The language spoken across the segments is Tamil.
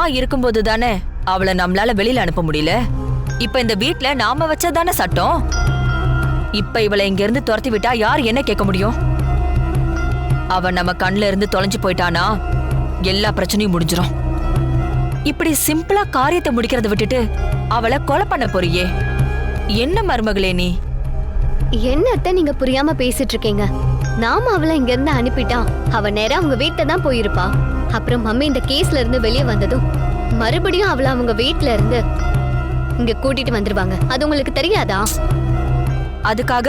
அம்மா இருக்கும்போது தானே அவளை நம்மளால வெளியில அனுப்ப முடியல? இப்ப இந்த வீட்ல நாம வச்சதானே சட்டம்? இப்ப இவளை இங்க இருந்து துரத்தி விட்டா யார் என்ன கேட்க முடியும்? அவ நம்ம கண்ணுல இருந்து தொலைஞ்சு போயிட்டானா? எல்லா பிரச்சனையும் முடிஞ்சிரும். இப்படி சிம்பிளா காரியத்தை முடிக்கிறத விட்டுட்டு அவளை கொலை பண்ண போறியே. என்ன மருமகளே நீ? என்னத்த நீங்க புரியாம பேசிட்டு இருக்கீங்க? நாம அவளை இங்க இருந்து அனுப்பிட்டா. அவ நேரா அவங்க வீட்ல தான் போயிருப்பா. அப்புறம் மம்மி இந்த கேஸ்ல இருந்து வெளியே வந்ததும் மறுபடியும் அவளை அவங்க வீட்ல இருந்து இங்க கூட்டிட்டு வந்துருவாங்க. அது உங்களுக்கு தெரியாதா? அதுக்காக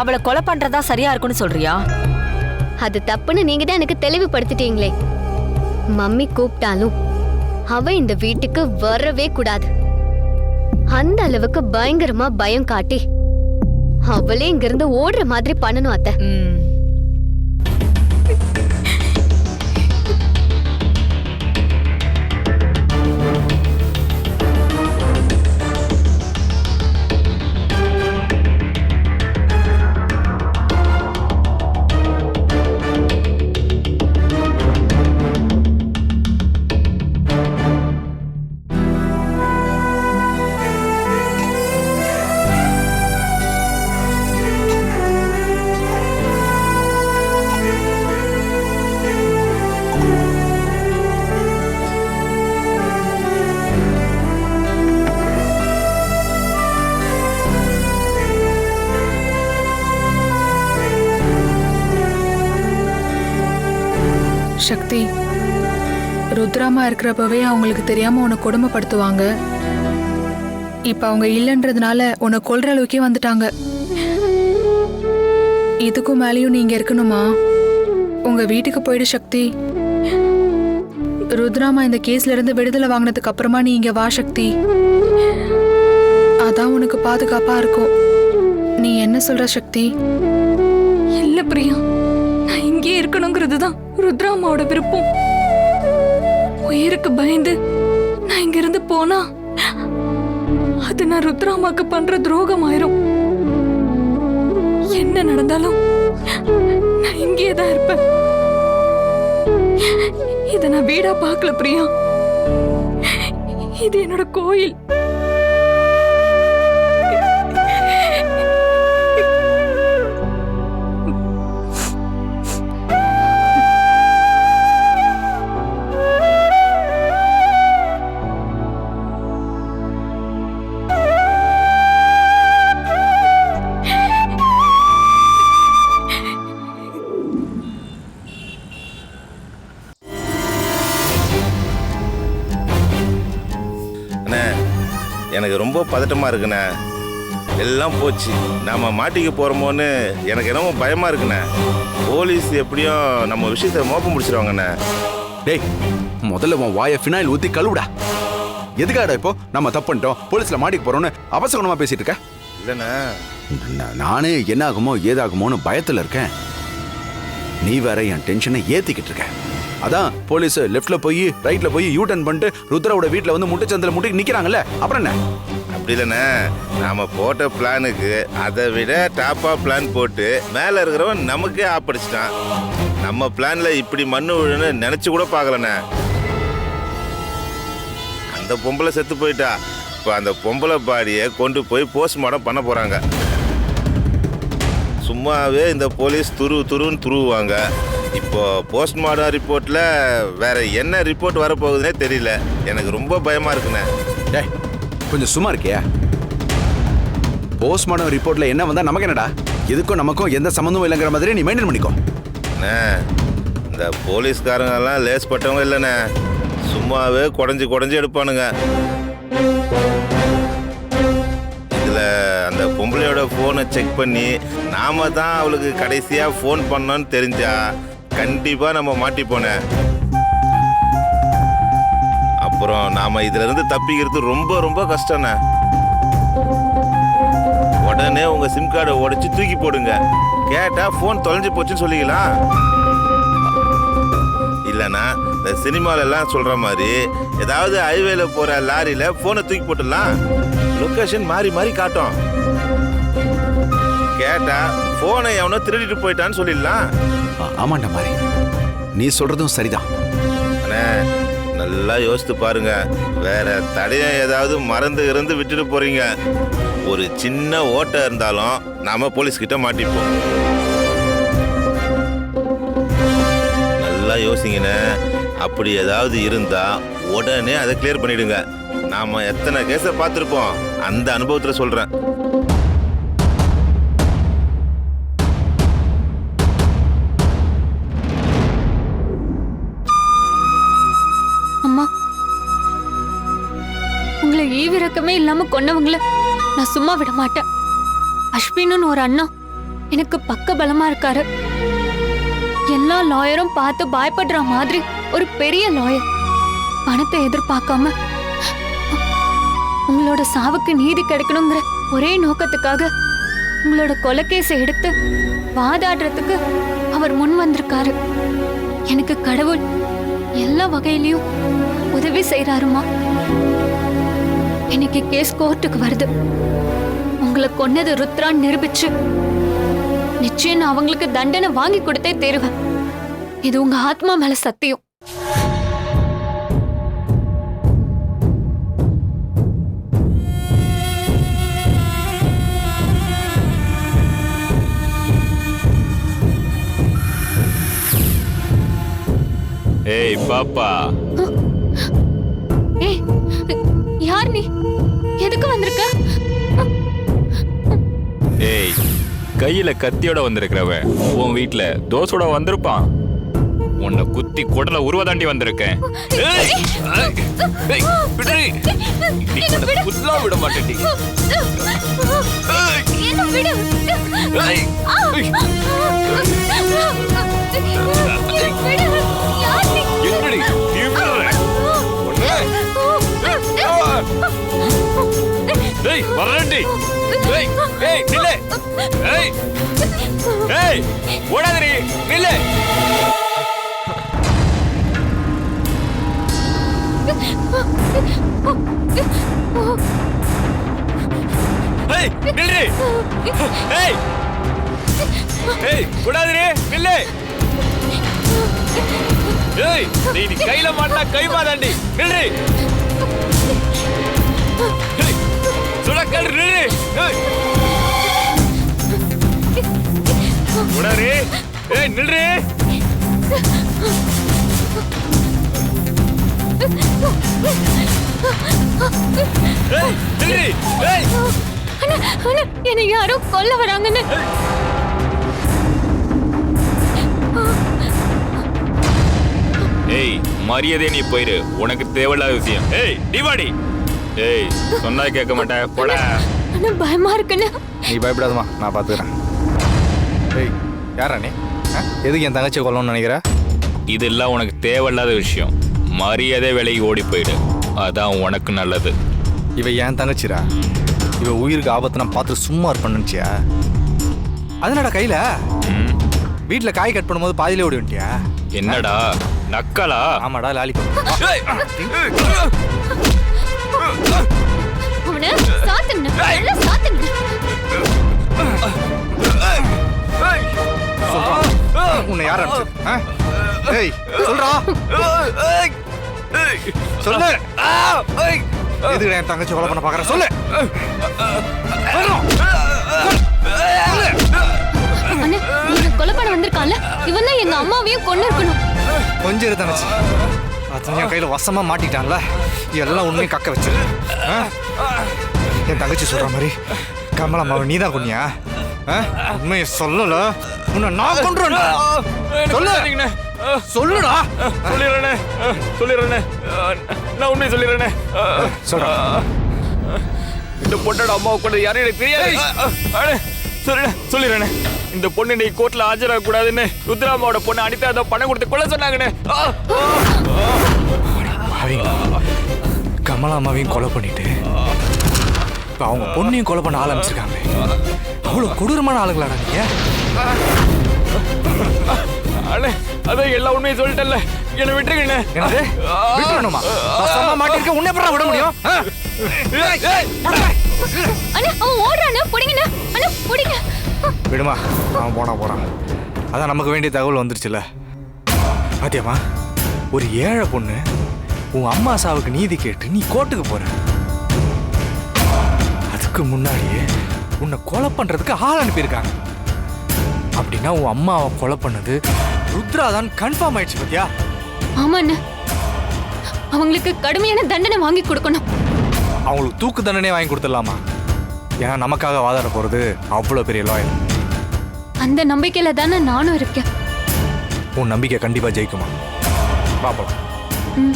அவளை கொலை பண்றதா சரியா இருக்கும்னு சொல்றியா? அது தப்புன்னு நீங்க தான் எனக்கு தெளிவுபடுத்திட்டீங்களே. மம்மி கூப்பிட்டாலும் அவ இந்த வீட்டுக்கு வரவே கூடாது. அந்த அளவுக்கு பயங்கரமா பயம் காட்டி அவளே இங்க இருந்து ஓடுற மாதிரி பண்ணணும் அத்தை. இருக்கிறப்பவே அவங்களுக்கு தெரியாம உன்னை கொடுமைப்படுத்துவாங்க. இப்ப அவங்க இல்லைன்றதுனால உன்னை கொல்ற அளவுக்கே வந்துட்டாங்க. இதுக்கும் மேலேயும் நீங்க இருக்கணுமா? உங்க வீட்டுக்கு போயிடு சக்தி. ருத்ராமா இந்த கேஸ்ல இருந்து விடுதலை வாங்கினதுக்கு அப்புறமா நீ இங்க வா சக்தி. அதான் உனக்கு பாதுகாப்பா இருக்கும். நீ என்ன சொல்ற சக்தி? இல்ல பிரியா நான் இங்கே இருக்கணுங்கிறது தான் ருத்ராமாவோட விருப்பம். உயிருக்கு பயந்து நான் இங்கிருந்து போனா அது நான் ருத்ராமாக்கு பண்ற துரோகம் ஆயிரும் என்ன நடந்தாலும் நான் இங்கேயே தான் இருப்பேன். இதை நான் வீடா பார்க்கல பிரியா. இது என்னோட கோயில். ரொம்ப பதட்டமாக இருக்குண்ணே. எல்லாம் போச்சு. நாம மாட்டிக்க போகிறோமோன்னு எனக்கு என்னமோ பயமாக இருக்குண்ணே. போலீஸ் எப்படியும் நம்ம விஷயத்தை மோப்பம் முடிச்சிருவாங்கண்ணே டேய் முதல்ல உன் வாயை ஃபினாயில் ஊத்தி கழுவுடா. எதுக்காடா இப்போ? நம்ம தப்பு பண்ணிட்டோம். போலீஸ்ல மாட்டிக்க போறோம்னு அவசரமா பேசிட்டு இருக்க? இல்லைண்ணே. நானே என்ன ஆகுமோ ஏதாகுமோன்னு பயத்துல இருக்கேன். நீ வேற என் டென்ஷனை ஏத்திக்கிட்டு இருக்க. அதான் போலீஸ் லெஃப்ட்ல போய் ரைட்ல போய் யூ டர்ன் பண்ணிட்டு ருத்ராவோட வீட்ல வந்து முட்டைச்சந்தில முட்டி நிக்கிறாங்கல்ல? அப்புறம் என்ன? அப்படி இல்லைண்ணே நாம போட்ட பிளானுக்கு அதை விட டாப்பாக பிளான் போட்டு மேலே இருக்கிறவன் நமக்கே ஆப்படிச்சிட்டான். நம்ம பிளான்ல இப்படி மண்ணு விழுன்னு நினச்சி கூட பார்க்கலண்ணே. அந்த பொம்பளை செத்து போயிட்டா. இப்போ அந்த பொம்பளை பாடியை கொண்டு போய் போஸ்ட்மார்ட்டம் பண்ண போகிறாங்க சும்மாவே இந்த போலீஸ் துரு துருன்னு துருவுவாங்க. இப்போ போஸ்ட்மார்ட்டம் ரிப்போர்ட்டில் வேற என்ன ரிப்போர்ட் வரப்போகுதுன்னே தெரியல. எனக்கு ரொம்ப பயமாக இருக்குண்ணே. டேய் கொஞ்சம் சும்மா இருக்கியா? போஸ்ட்மார்டம் ரிப்போர்ட்ல என்ன வந்தா நமக்கு என்னடா? இதுக்கும் நமக்கும் எந்த சம்மந்தமும் இல்லைங்கிற மாதிரி நீ மெயின்டைன் பண்ணிக்கோ. அண்ணே இந்த போலீஸ்காரங்கெல்லாம் லேஸ் பட்டவங்க இல்லைண்ணே. சும்மாவே குடஞ்சி குடஞ்சி எடுப்பானுங்க. இதில் அந்த பொம்பளையோட ஃபோனை செக் பண்ணி நாம தான் அவளுக்கு கடைசியாக ஃபோன் பண்ணோன்னு தெரிஞ்சா கண்டிப்பாக நம்ம மாட்டிப்போனேன் அப்புறம் நாம இதுல இருந்து தப்பிக்கிறது ரொம்ப ரொம்ப கஷ்டண்ணே உடனே உங்க சிம் கார்டை உடைச்சு தூக்கி போடுங்க. கேட்டா ஃபோன் தொலைஞ்சு போச்சுன்னு சொல்லிக்கலாம் இல்லைன்னா இந்த சினிமால எல்லாம் சொல்ற மாதிரி ஏதாவது ஹைவேல போற லாரியில போனை தூக்கி போட்டுடலாம். லொக்கேஷன் மாறி மாறி காட்டும். கேட்டா போனை எவனோ திருடிட்டு போயிட்டான்னு சொல்லிடலாம். ஆமாண்டா மாதிரி நீ சொல்றதும் சரிதான். அண்ணே நல்லா யோசித்து பாருங்க. வேற தடையை ஏதாவது மறந்து இருந்து விட்டுட்டு போறீங்க. ஒரு சின்ன ஓட்டை இருந்தாலும் நாம போலீஸ் கிட்ட மாட்டிப்போம். நல்லா யோசிங்கண்ணே. அப்படி ஏதாவது இருந்தா உடனே அதை கிளியர் பண்ணிடுங்க. நாம எத்தனை கேஸை பார்த்துருப்போம். அந்த அனுபவத்துல சொல்றேன். ஈவிரக்கமே இல்லாம கொன்னவங்கள நான் சும்மா விட மாட்டேன். அஸ்வின்னு ஒரு அண்ணா எனக்கு பக்க பலமா இருக்காரு. எல்லா லாயரும் பார்த்து பயப்படுற மாதிரி ஒரு பெரிய லாயர். பணத்தை எதிர்பார்க்காம உங்களோட சாவுக்கு நீதி கிடைக்கணுங்கிற ஒரே நோக்கத்துக்காக உங்களோட கொலைகேசை எடுத்து வாதாடுறதுக்கு அவர் முன் வந்திருக்காரு. எனக்கு கடவுள் எல்லா வகையிலயும் உதவி செய்யறாருமா இன்னைக்கு கேஸ் கோர்ட்டுக்கு வருது. உங்களை கொன்னது ருத்ரான் நிரூபிச்சு நிச்சயம் நான் அவங்களுக்கு தண்டனை வாங்கி கொடுத்தே தேருவேன். இது உங்க ஆத்மா மேல சத்தியம். ஏய் பாப்பா. எதுக்கு வந்திருக்க? ஏய் கையில கத்தியோட வந்திருக்கிறவன் உன் வீட்ல தோசோட வந்திருப்பான். உன்னை குத்தி குடல உருவதாண்டி வந்திருக்கேன். ஏய், ஏய், ஏய், விடு. இன்னைக்கு உன்னை குத்தலாம் விட மாட்டேன்டி. ஏய், என்ன விடு. ஏய், ஏய், விடு. யார் நீ என்னடி? ஏய் வரண்டி ஏய் ஏய் நில்லு. ஏய் ஏய் ஓடாதடி நில்லு. ஏய் நில்லு ஏய் ஏய் ஓடாதடி நில்லு. ஏய் நீ கையில மாட்டா கை மாதாண்டி நில்லு நில்லு ஏய். நில்றே. என்னை யாரோ கொல்ல வராங்கன்னு. ஏய். மரியாதை நீ போயிரு. உனக்கு தேவையில்லாத விஷயம். ஏய் டிவாடி ஏய் சொன்னா கேட்க மாட்டேன். போடா. அண்ணா பயமா இருக்குன்னு நீ பயப்படாதம்மா நான் பார்த்துக்கிறேன் ஏய் யாரா நீ? ஆ? எதுக்கு என் தங்கச்சி கொல்லணும்னு நினைக்கிற? இதெல்லாம் உனக்கு தேவையில்லாத விஷயம். மரியாதை விலைக்கு ஓடி போயிடு. அதான் உனக்கு நல்லது. இவ என் தங்கச்சிரா இவ உயிருக்கு ஆபத்து நான் பார்த்து சும்மா இருப்பேன்னுச்சியா அதனடா கையில? ம், வீட்டில் காய் கட் பண்ணும்போது பாதியிலே ஓடி வந்துட்டியா? என்னடா? நக்கலா? ஆமாடா லாலிபப். அவனை சாத்துங்க நல்லா சாத்துங்க உன்னை யார் அனுப்பிச்சது ஆ? ஏய் சொல்றா. சொல்லு. எதுக்கு என் தங்கச்சி கொலை பண்ண பாக்குற? சொல்லு. அண்ணே கொலை பண்ண வந்திருக்கான்ல? இவன் தான் எங்க அம்மாவையும் கொண்டு இருக்கணும் கொஞ்சம் தங்கச்சி. அத்தனை என் கையில வசமா மாட்டிட்டான்ல எல்லாம் உண்மையும் கக்க வச்சிரு? என் தங்கச்சி சொல்ற மாதிரி கமலம்மாவை நீ தான் கொன்னியா? உண்மையை சொல்லல. உன்னை நான் கொண்டு சொல்லு. சொல்லுடா. சொல்லிடுறேனே சொல்லிடுறேனே நான் உண்மை சொல்லிடுறேனே சொல்றா. இந்த பொண்ணோட அம்மாவை கொண்டு யாரும் எனக்கு தெரியாது. அண்ணே, சொல்லிடுறேன் இந்த பொண்ணு இன்னைக்கு கோர்ட்ல ஆஜராக கூடாதுன்னு ருத்ராமாவோட பொண்ணு அனிதா ஏதோ பணம் கொடுத்து கொலை சொன்னாங்கண்ணே. அவங்க கமலாமாவையும் கொலை பண்ணிட்டு இப்ப அவங்க பொண்ணையும் கொலை பண்ண ஆரம்பிச்சிருக்காங்க. அவ்வளவு கொடூரமான ஆளுங்களாடா நீங்க? அண்ணே அதான் எல்லா உண்மையும் சொல்லிட்டேன்ல. என்னை விட்டுருங்கண்ணே. என்னது? விட்டுறணுமா? மாட்டிருக்க உன்னை எப்படா விட முடியும்? அண்ணா அவன் ஓடுறானே புடிங்கண்ணா. அண்ணா புடிங்க. விடுமா அவன் போனா போறான். அதான் நமக்கு வேண்டிய தகவல் வந்துருச்சுல. பாத்தியாமா ஒரு ஏழை பொண்ணு உன் அம்மா சாவுக்கு நீதி கேட்டு நீ கோர்ட்டுக்கு போற. அதுக்கு முன்னாடியே உன்னை கொலை பண்றதுக்கு ஆள் அனுப்பியிருக்காங்க. அப்படின்னா உன் அம்மாவை கொலை பண்ணது ருத்ரா தான் கன்ஃபார்ம் ஆயிடுச்சு பத்தியா? ஆமா அண்ணா அவங்களுக்கு கடுமையான தண்டனை வாங்கி கொடுக்கணும். அவங்களுக்கு தூக்கு தண்டனை வாங்கி கொடுத்துடலாமா? ஏன்னா நமக்காக வாதாட போறது அவ்வளோ பெரிய லாயர் அந்த நம்பிக்கையில தானே நானும் இருக்கேன். உன் நம்பிக்கை கண்டிப்பா ஜெயிக்குமா? பாப்போம் ம்.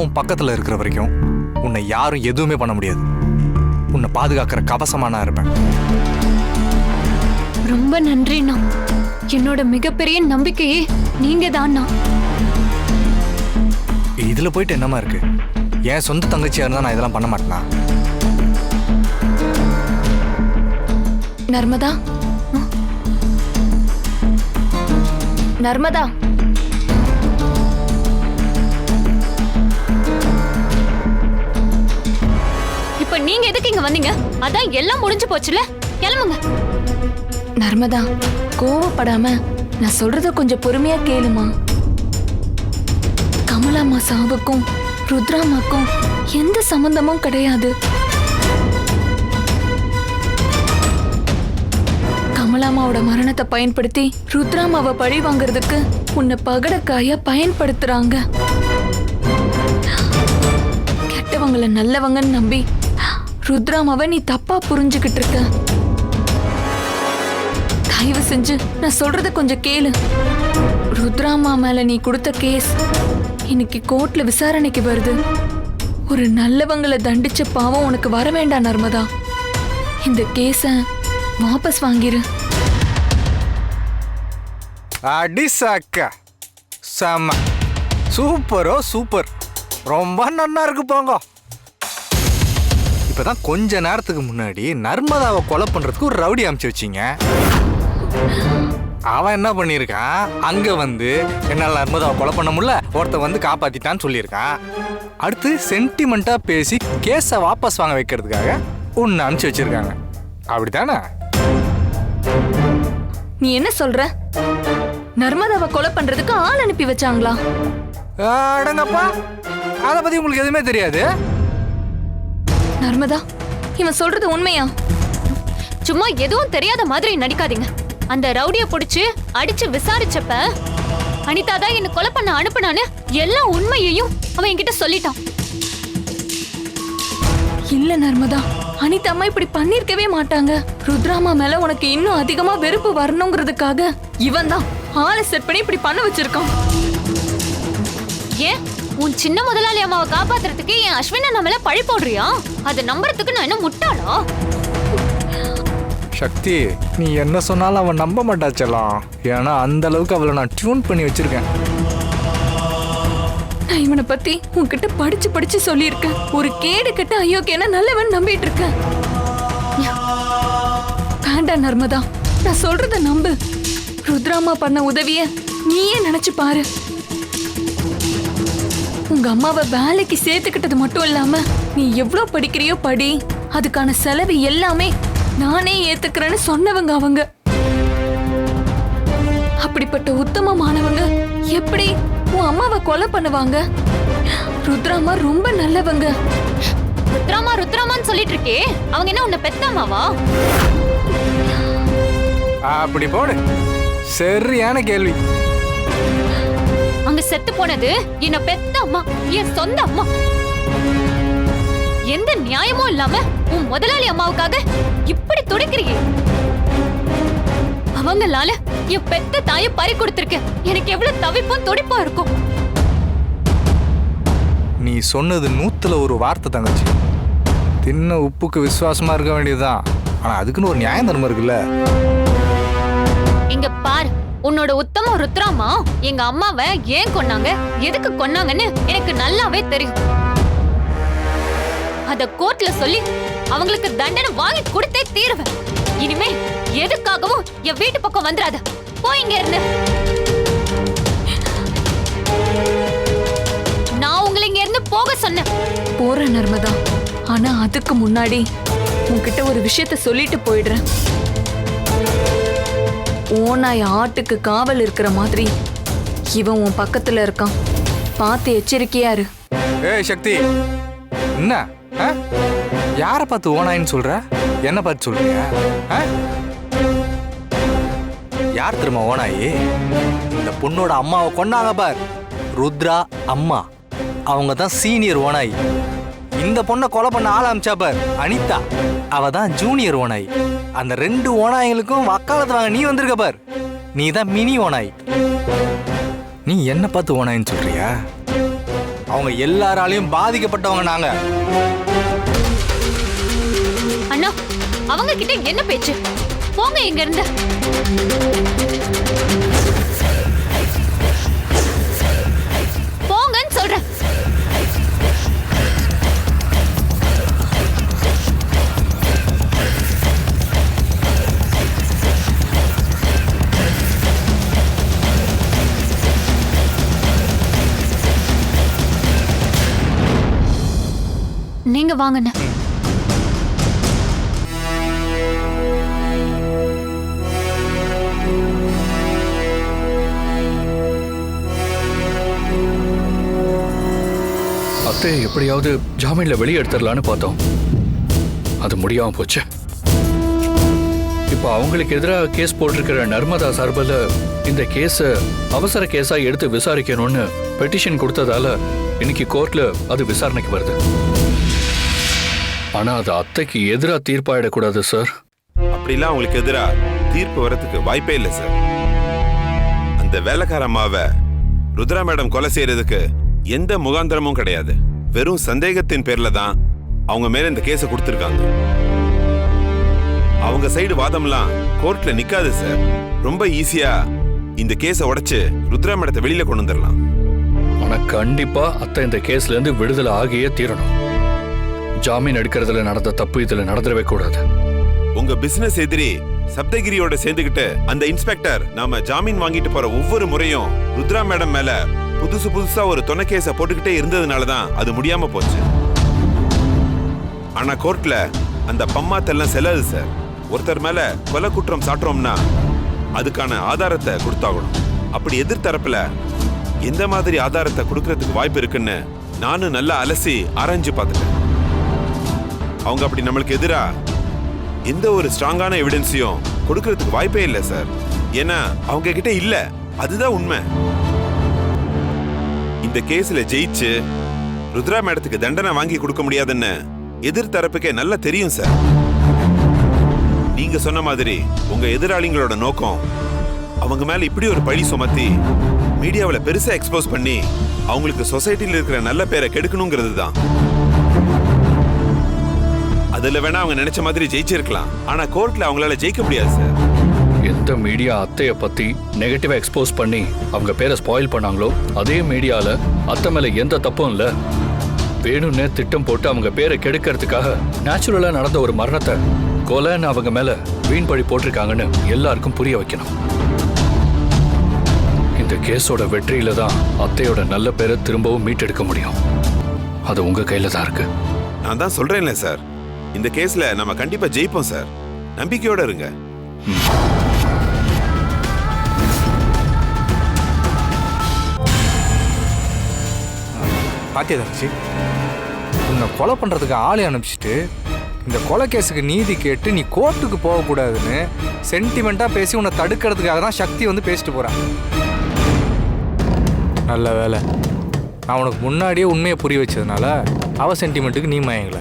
நான் உன் பக்கத்துல இருக்கிற வரைக்கும் உன்னை யாரும் எதுவுமே பண்ண முடியாது. உன்னை பாதுகாக்கிற கவசமா நான் இருப்பேன். ரொம்ப நன்றிண்ணா என்னோட மிகப்பெரிய நம்பிக்கையே நீங்க தான்ண்ணா இதுல போயிட்டு என்னமா இருக்கு? என் சொந்த தங்கச்சியா இருந்தா நான் இதெல்லாம் பண்ண மாட்டேனா? நர்மதா. நர்மதா? இப்ப நீங்க எதுக்கு இங்க வந்தீங்க? அதான் எல்லாம் முடிஞ்சு போச்சுல கிளம்புங்க. நர்மதா கோவப்படாம நான் சொல்றத கொஞ்சம் பொறுமையா கேளுமா? கமலாமா சாவுக்கும் ருத்ராமாக்கும் எந்த சம்பந்தமும் கிடையாது. கமலாமாவோட மரணத்தை பயன்படுத்தி ருத்ராமாவை பழி வாங்குறதுக்கு உன்னை பகடக்காயா பயன்படுத்துறாங்க. கெட்டவங்களை நல்லவங்கன்னு நம்பி ருத்ராமாவை நீ தப்பா புரிஞ்சுக்கிட்டு இருக்க. தயவு செஞ்சு நான் சொல்றத கொஞ்சம் கேளு. ருத்ராமா மேல நீ கொடுத்த கேஸ் இன்னைக்கு கோர்ட்ல விசாரணைக்கு வருது. ஒரு நல்லவங்களை தண்டிச்ச பாவம் உனக்கு வர வேண்டாம் நர்மதா. இந்த கேஸ வாபஸ் வாங்கிரு. அடி சாக்க. செம. சூப்பரோ சூப்பர். ரொம்ப நன்னா இருக்கு போங்க. இப்பதான் கொஞ்ச நேரத்துக்கு முன்னாடி நர்மதாவை கொலை பண்றதுக்கு ஒரு ரவுடி அமுச்சு வச்சீங்க. அவன் என்ன பண்ணியிருக்கான்? அங்க வந்து என்னால் நர்மதாவை கொலை பண்ண முடியல ஒருத்தன் வந்து காப்பாத்திட்டான்னு சொல்லியிருக்கான். அடுத்து சென்டிமெண்டா பேசி கேஸை வாபஸ் வாங்க வைக்கிறதுக்காக உன்னை அனுப்பிச்சு வச்சிருக்காங்க. அப்படித்தானே? நீ என்ன சொல்ற? நர்மதாவை கொலை பண்றதுக்கு ஆள் அனுப்பி வச்சாங்களா? அடங்கப்பா. அதை பத்தி உங்களுக்கு எதுவுமே தெரியாது. நர்மதா இவன் சொல்றது உண்மையா? சும்மா எதுவும் தெரியாத மாதிரி நடிக்காதீங்க. அந்த ரவுடிய புடிச்சு அடிச்சு விசாரிச்சப்ப அனிதா தான் என்ன கொலை பண்ண அனுப்புனான்னு எல்லா உண்மையையும் அவன் என்கிட்ட சொல்லிட்டான். இல்ல நர்மதா அனிதா அம்மா இப்படி பண்ணிருக்கவே மாட்டாங்க. ருத்ராமா மேல உனக்கு இன்னும் அதிகமா வெறுப்பு வரணுங்கிறதுக்காக இவன் தான் ஆளை செட் பண்ணி இப்படி பண்ண வச்சிருக்கான். ஏன்? உன் சின்ன முதலாளி அம்மாவை காப்பாத்துறதுக்கு என் அஸ்வினா நம்மள பழி போடுறியா? அதை நம்புறதுக்கு நான் என்ன முட்டாளா? சக்தி நீ என்ன சொன்னாலும் அவன் நம்ப மாட்டாச்சலாம் ஏன்னா அந்த அளவுக்கு அவளை நான் டியூன் பண்ணி வச்சிருக்கேன். நான் இவனை பத்தி உன்கிட்ட படிச்சு படிச்சு சொல்லியிருக்கேன். ஒரு கேடு கெட்ட அயோக்கியன நல்லவன் நம்பிட்டு இருக்கேன். வேண்டாம் நர்மதா. நான் சொல்றத நம்பு. ருத்ராமா பண்ண உதவிய நீயே நினைச்சு பாரு. உங்க அம்மாவை வேலைக்கு சேர்த்துக்கிட்டது மட்டும் இல்லாம நீ எவ்வளவு படிக்கிறியோ படி அதுக்கான செலவு எல்லாமே நானே ஏத்துக்கிறேன்னு சொன்னவங்க அவங்க. அப்படிப்பட்ட உத்தமமானவங்க எப்படி உன் அம்மாவை கொலை பண்ணுவாங்க? ருத்ராமா ரொம்ப நல்லவங்க. ருத்ராமா ருத்ராமான்னு சொல்லிட்டு இருக்கே. அவங்க என்ன உன்னை பெத்தாமாவா அப்படி போடு. சரியான கேள்வி. அங்க செத்து போனது என்ன பெத்த அம்மா என் சொந்த அம்மா. எந்த நியாயமும் இல்லாம உன் முதலாளி அம்மாவுக்காக இப்படி துடிக்கிறீங்க அவங்களால என் பெத்த தாய பறி கொடுத்திருக்கேன் எனக்கு எவ்வளவு தவிப்பும் துடிப்பும் இருக்கும். நீ சொன்னது நூத்துல ஒரு வார்த்தை தங்கச்சி. தின்ன உப்புக்கு விசுவாசமா இருக்க வேண்டியதுதான். ஆனா அதுக்குன்னு ஒரு நியாயம் தர்மம் இருக்குல்ல. இங்க பாரு. உன்னோட உத்தம ருத்ராமா எங்க அம்மாவை ஏன் கொன்னாங்க? எதுக்கு கொன்னாங்கன்னு எனக்கு நல்லாவே தெரியும். அத கோர்ட்ல சொல்லி அவங்களுக்கு தண்டனை வாங்கி கொடுத்தே தீருவேன். இனிமே எதுக்காகவும் என் வீட்டு பக்கம் வந்துடாத. போய் இங்க இருந்து நான் உங்களை இங்க இருந்து போக சொன்னேன். போற நர்மதா. ஆனா அதுக்கு முன்னாடி உன்கிட்ட ஒரு விஷயத்த சொல்லிட்டு போயிடுறேன். ஓனாய் ஆட்டுக்கு காவல் இருக்கிற மாதிரி இவன் உன் பக்கத்துல இருக்கான். பார்த்து எச்சரிக்கையா இரு. ஏய் சக்தி. என்ன? ஆ? யாரை பார்த்து ஓனாயின்னு சொல்ற? என்ன பார்த்து சொல்றீங்க ஆ? யார் திரும்ப ஓனாயி இந்த பொண்ணோட அம்மாவை கொண்டாங்க பார். ருத்ரா அம்மா. அவங்க தான் சீனியர் ஓனாயி இந்த பொண்ணை கொலை பண்ண ஆள் அமிச்சா பார். அனிதா. அவ தான் ஜூனியர் ஓனாய் அந்த ரெண்டு ஓனாய்களுக்கும் வக்காலத்து வாங்க நீ வந்திருக்க பார். நீ தான் மினி ஓனாய் நீ என்ன பார்த்து ஓனாயின்னு சொல்றியா? அவங்க எல்லாராலையும் பாதிக்கப்பட்டவங்க நாங்க. அண்ணா அவங்க கிட்ட என்ன பேச்சு? போங்க இங்க இருந்து. நீங்க வாங்கண்ணா. அத்தை எப்படியாவது ஜாமீன்ல வெளியே எடுத்துடலான்னு பார்த்தோம். அது முடியாம போச்சு. இப்போ அவங்களுக்கு எதிராக கேஸ் போட்டிருக்கிற நர்மதா சார்பில் இந்த கேஸை அவசர கேஸா எடுத்து விசாரிக்கணும்னு பெட்டிஷன் கொடுத்ததால இன்னைக்கு கோர்ட்ல அது விசாரணைக்கு வருது. ஆனா அது அத்தைக்கு எதிராக தீர்ப்பாயிடக்கூடாது சார். அப்படிலாம் அவங்களுக்கு எதிரா தீர்ப்பு வரதுக்கு வாய்ப்பே இல்லை சார். அந்த வேலைக்கார அம்மாவை ருத்ரா மேடம் கொலை செய்யறதுக்கு எந்த முகாந்திரமும் கிடையாது. வெறும் சந்தேகத்தின் பேர்ல தான் அவங்க மேல இந்த கேஸை கொடுத்துருக்காங்க. அவங்க சைடு வாதம்லாம் கோர்ட்ல நிக்காது சார். ரொம்ப ஈஸியா இந்த கேஸை உடைச்சு ருத்ரா மேடத்தை வெளியில கொண்டு வந்துடலாம். ஆனா கண்டிப்பா அத்தை இந்த கேஸ்ல இருந்து விடுதலை ஆகியே தீரணும். ஜாமீன் எடுக்கிறதுல நடந்த தப்பு இதுல நடந்துடவே கூடாது. உங்க பிசினஸ் எதிரி சப்தகிரியோட சேர்ந்துகிட்டு அந்த இன்ஸ்பெக்டர் நாம ஜாமீன் வாங்கிட்டு போற ஒவ்வொரு முறையும் ருத்ரா மேடம் மேல புதுசு புதுசா ஒரு துணை கேஸ போட்டுக்கிட்டே இருந்ததுனால தான் அது முடியாம போச்சு. ஆனா கோர்ட்ல அந்த பம்மாத்தெல்லாம் செல்லாது சார் ஒருத்தர் மேல கொலை குற்றம் சாட்டுறோம்னா அதுக்கான ஆதாரத்தை கொடுத்தாகணும். அப்படி எதிர்த்தரப்புல எந்த மாதிரி ஆதாரத்தை கொடுக்கறதுக்கு வாய்ப்பு இருக்குன்னு நானும் நல்லா அலசி ஆராய்ஞ்சு பார்த்துட்டேன். அவங்க அப்படி நம்மளுக்கு எதிரா? எந்த ஒரு ஸ்ட்ராங்கான எவிடன்ஸையும் கொடுக்கறதுக்கு வாய்ப்பே இல்லை சார் ஏன்னா அவங்க கிட்ட இல்ல. அதுதான் உண்மை. இந்த கேஸ்ல ஜெயிச்சு ருத்ரா மேடத்துக்கு தண்டனை வாங்கி கொடுக்க முடியாதுன்னு எதிர்த்தரப்புக்கே நல்லா தெரியும் சார் நீங்க சொன்ன மாதிரி உங்க எதிராளிங்களோட நோக்கம் அவங்க மேல இப்படி ஒரு பழி சுமத்தி மீடியாவில் பெருசா எக்ஸ்போஸ் பண்ணி அவங்களுக்கு சொசைட்டியில் இருக்கிற நல்ல பேரை கெடுக்கணுங்கிறது தான் அதுல வேணா அவங்க நினைச்ச மாதிரி ஜெயிச்சிருக்கலாம். ஆனா கோர்ட்ல அவங்களால ஜெயிக்க முடியாது சார் எந்த மீடியா அத்தைய பத்தி நெகட்டிவா எக்ஸ்போஸ் பண்ணி அவங்க பேரை ஸ்பாயில் பண்ணாங்களோ அதே மீடியால அத்தை மேல எந்த தப்பும் இல்ல. வேணும்னே திட்டம் போட்டு அவங்க பேரை கெடுக்கிறதுக்காக நேச்சுரலா நடந்த ஒரு மரணத்தை கொலைன்னு அவங்க மேல வீண் பழி போட்டிருக்காங்கன்னு எல்லாருக்கும் புரிய வைக்கணும். இந்த கேஸோட வெற்றியில தான் அத்தையோட நல்ல பேரை திரும்பவும் மீட்டெடுக்க முடியும். அது உங்க கையில தான் இருக்கு. நான் தான் சொல்றேன்ல சார் இந்த கேஸ்ல நம்ம கண்டிப்பா ஜெயிப்போம் சார். நம்பிக்கையோட இருங்க. பாத்தியா தங்கச்சி? உன்னை கொலை பண்ணுறதுக்கு ஆளை அனுப்பிச்சிட்டு இந்த கொலை கேஸுக்கு நீதி கேட்டு நீ கோர்ட்டுக்கு போகக்கூடாதுன்னு சென்டிமெண்ட்டாக பேசி உன்னை தடுக்கிறதுக்காக தான் சக்தி வந்து பேசிட்டு போகிறான் நல்ல வேலை. நான் உனக்கு முன்னாடியே உண்மையை புரிய வச்சதுனால அவ சென்டிமெண்ட்டுக்கு நீ மயங்கல.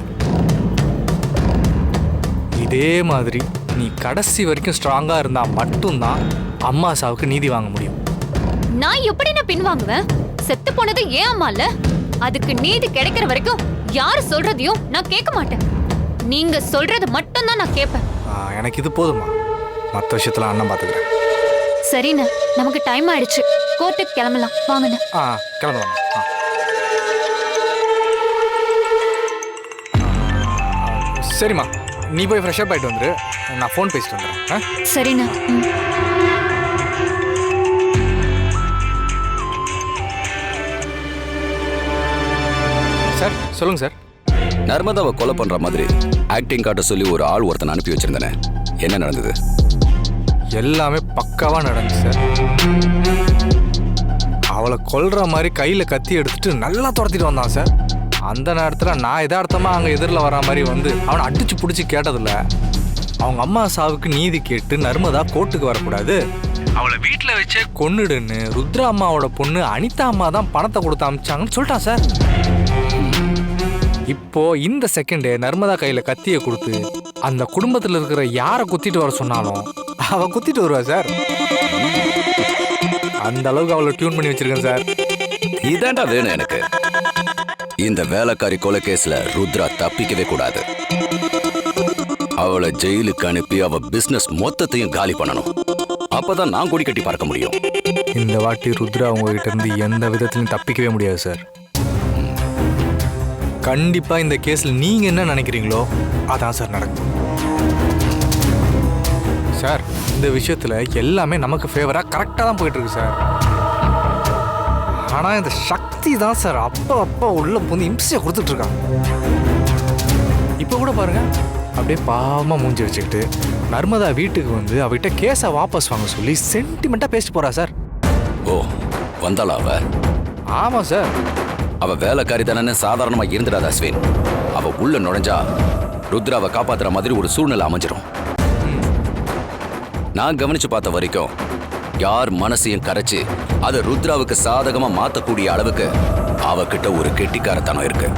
இதே மாதிரி நீ கடைசி வரைக்கும் ஸ்ட்ராங்காக இருந்தால் மட்டும்தான் அம்மா சாவுக்கு நீதி வாங்க முடியும். நான் எப்படி நான் பின்வாங்குவேன்? செத்து போனது ஏன் அம்மா இல்ல? அதுக்கு நீதி கிடைக்கிற வரைக்கும் யாரு சொல்றதையும் நான் கேட்க மாட்டேன். நீங்க சொல்றது மட்டும் தான் நான் கேட்பேன். எனக்கு இது போதுமா மற்ற விஷயத்தில் அண்ணன் பார்த்துக்கிறேன் சரிண்ணே நமக்கு டைம் ஆயிடுச்சு. கோர்ட்டுக்கு கிளம்பலாம். வாங்கண்ணே. ஆ கிளம்பலாம் சரிம்மா. நீ போய் ஃப்ரெஷ்அப் ஆகிட்டு வந்துரு நான் ஃபோன் பேசிட்டு வந்துடுறேன் சரிண்ணா. சார் சொல்லுங்கள் சார் நர்மதாவை கொலை பண்ற மாதிரி ஆக்டிங் காட்ட சொல்லி ஒரு ஆள் ஒருத்தன் அனுப்பி வச்சிருந்தேனே. என்ன நடந்தது? எல்லாமே பக்காவாக நடந்துச்சு சார் அவளை கொல்ற மாதிரி கையில் கத்தி எடுத்துட்டு நல்லா துரத்திட்டு வந்தான் சார் அந்த நேரத்தில் நான் எதார்த்தமாக அங்கே எதிரில் வர மாதிரி வந்து அவனை அடிச்சு பிடிச்சி கேட்டதில்ல. அவங்க அம்மா சாவுக்கு நீதி கேட்டு நர்மதா கோர்ட்டுக்கு வரக்கூடாது. அவளை வீட்டில் வச்சே கொன்னுடுன்னு ருத்ரா அம்மாவோட பொண்ணு அனிதா அம்மா தான் பணத்தை கொடுத்து அமிச்சாங்கன்னு சொல்லிட்டான் சார். இப்போ இந்த செகண்டே நர்மதா கையில் கத்தியை கொடுத்து அந்த குடும்பத்தில் இருக்கிற யாரை குத்திட்டு வர சொன்னாலும் அவ குத்திட்டு வருவா சார். அந்த அளவுக்கு அவளை டியூன் பண்ணி வச்சிருக்கேன் சார். இதாண்டா வேணும் எனக்கு. இந்த வேலைக்காரி கொலைகேஸ்ல ருத்ரா தப்பிக்கவே கூடாது. அவளை ஜெயிலுக்கு அனுப்பி அவ பிசினஸ் மொத்தத்தையும் காலி பண்ணணும். அப்பதான் நான் கொடி கட்டி பார்க்க முடியும். இந்த வாட்டி ருத்ரா உங்ககிட்ட இருந்து எந்த விதத்திலும் தப்பிக்கவே முடியாது சார் கண்டிப்பா இந்த கேஸ்ல நீங்க என்ன நினைக்கிறீங்களோ அதான் சார் நடக்கும். சார் இந்த விஷயத்துல எல்லாமே நமக்கு ஃபேவரா கரெக்டா தான் போயிட்டு இருக்கு சார் ஆனா இந்த சக்தி தான் சார். அப்போ அப்போ உள்ள வந்து இம்சையை கொடுத்துட்டு இருக்கான் இப்போ கூட பாருங்க. அப்படியே பாவமா மூஞ்சி வச்சுக்கிட்டு நர்மதா வீட்டுக்கு வந்து அவகிட்ட கேஸை வாபஸ் வாங்க சொல்லி சென்டிமெண்ட்டாக பேசிட்டு போறா சார். ஓ வந்தாளா அவ? ஆமாம் சார். அவ வேலைக்காரி தானே சாதாரணமா இருந்துடாத அஸ்வின். அவ உள்ள நுழைஞ்சா ருத்ராவை காப்பாத்துற மாதிரி ஒரு சூழ்நிலை அமைஞ்சிரும். நான் கவனிச்சு பார்த்த வரைக்கும் யார் மனசையும் கரைச்சு அதை ருத்ராவுக்கு சாதகமா மாத்தக்கூடிய அளவுக்கு அவகிட்ட ஒரு கெட்டிக்காரத்தனம் இருக்கு.